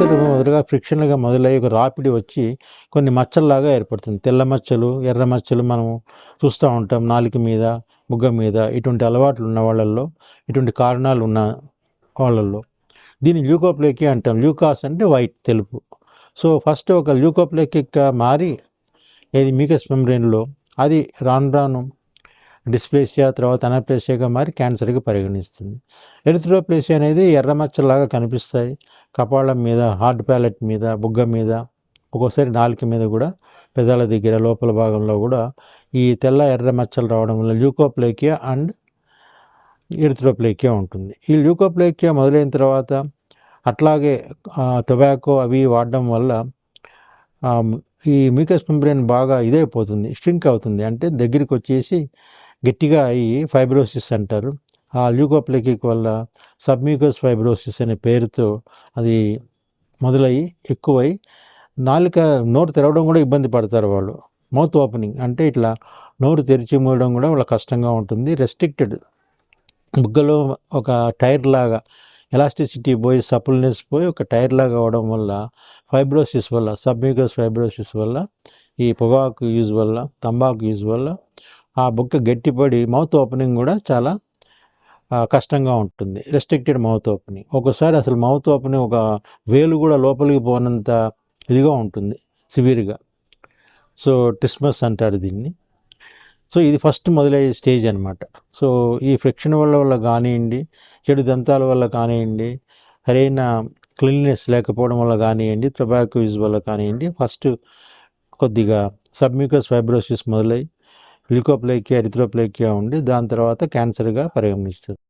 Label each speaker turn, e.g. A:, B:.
A: ఫ్రిక్షన్గా మొదలయ్యి ఒక రాపిడి వచ్చి కొన్ని మచ్చల్లాగా ఏర్పడుతుంది. తెల్ల మచ్చలు ఎర్ర మచ్చలు మనం చూస్తూ ఉంటాం నాలుక మీద బుగ్గ మీద. ఇటువంటి అలవాట్లు ఉన్న వాళ్ళల్లో ఇటువంటి కారణాలు ఉన్న వాళ్ళల్లో. దీన్ని ల్యూకోప్లేకి అంటాం. ల్యూకాస్ అంటే వైట్ తెలుపు. సో ఫస్ట్ ఒక ల్యూకోప్లేకి మారి ఏది మీకస్ మెమ్బ్రెయిన్లో అది రాను రాను డిస్ప్లేసియా తర్వాత అనప్లేసియాగా మారి క్యాన్సర్గా పరిగణిస్తుంది. ఎరిథ్రోప్లేసియా అనేది ఎర్రమచ్చలాగా కనిపిస్తాయి. కపాళం మీద హార్ట్ ప్యాలెట్ మీద బుగ్గ మీద ఒక్కోసారి నాలుక మీద కూడా పెదాల దగ్గర లోపల భాగంలో కూడా ఈ తెల్ల ఎర్ర మచ్చలు రావడం వల్ల ల్యూకోప్లేకియా అండ్ ఎరిథ్రోప్లేకియా ఉంటుంది. ఈ ల్యూకోప్లేకియా మొదలైన తర్వాత అట్లాగే టొబాకో అవి వాడడం వల్ల ఈ మ్యూకస్ మెంబ్రెయిన్ బాగా ఇదైపోతుంది స్ట్రింక్ అవుతుంది. అంటే దగ్గరికి వచ్చేసి గట్టిగా అయ్యి ఫైబ్రోసిస్ అంటారు. ఆ ల్యూకోప్లేకిక్ వల్ల సబ్మ్యూకస్ ఫైబ్రోసిస్ అనే పేరుతో అది మొదలయ్యి ఎక్కువై నాలుక నోరు తెరవడం కూడా ఇబ్బంది పడతారు వాళ్ళు. మౌత్ ఓపెనింగ్ అంటే ఇట్లా నోరు తెరిచి మూయడం కూడా వాళ్ళ కష్టంగా ఉంటుంది. రెస్ట్రిక్టెడ్ బుగ్గలో ఒక టైర్ లాగా ఎలాస్టిసిటీ పోయి సపుల్నెస్ పోయి ఒక టైర్ లాగా అవడం వల్ల ఫైబ్రోసిస్ వల్ల సబ్మ్యూకస్ ఫైబ్రోసిస్ వల్ల ఈ పొగాకు యూజ్ వల్ల తంబాకు యూజ్ వల్ల ఆ బుక్క గట్టిపడి మౌత్ ఓపెనింగ్ కూడా చాలా కష్టంగా ఉంటుంది. Restricted mouth opening. ఒక్కోసారి అసలు మౌత్ ఓపెనింగ్ ఒక వేలు కూడా లోపలికి పోనంత ఇదిగా ఉంటుంది సివియర్గా. సో టిస్మస్ అంటారు దీన్ని. సో ఇది ఫస్ట్ మొదలయ్యే స్టేజ్ అనమాట సో ఈ ఫ్రిక్షన్ వల్ల వల్ల కానివ్వండి చెడు దంతాల వల్ల కానివ్వండి సరైన క్లీన్నెస్ లేకపోవడం వల్ల కానివ్వండి టొబాకో యూజ్ వల్ల కానివ్వండి ఫస్ట్ కొద్దిగా సబ్మ్యూకస్ ఫైబ్రోసిస్ మొదలై లికోప్లేకియా ఎరిథ్రోప్లేకియా ఉండి దాని తర్వాత క్యాన్సర్గా పరిగణిస్తుంది.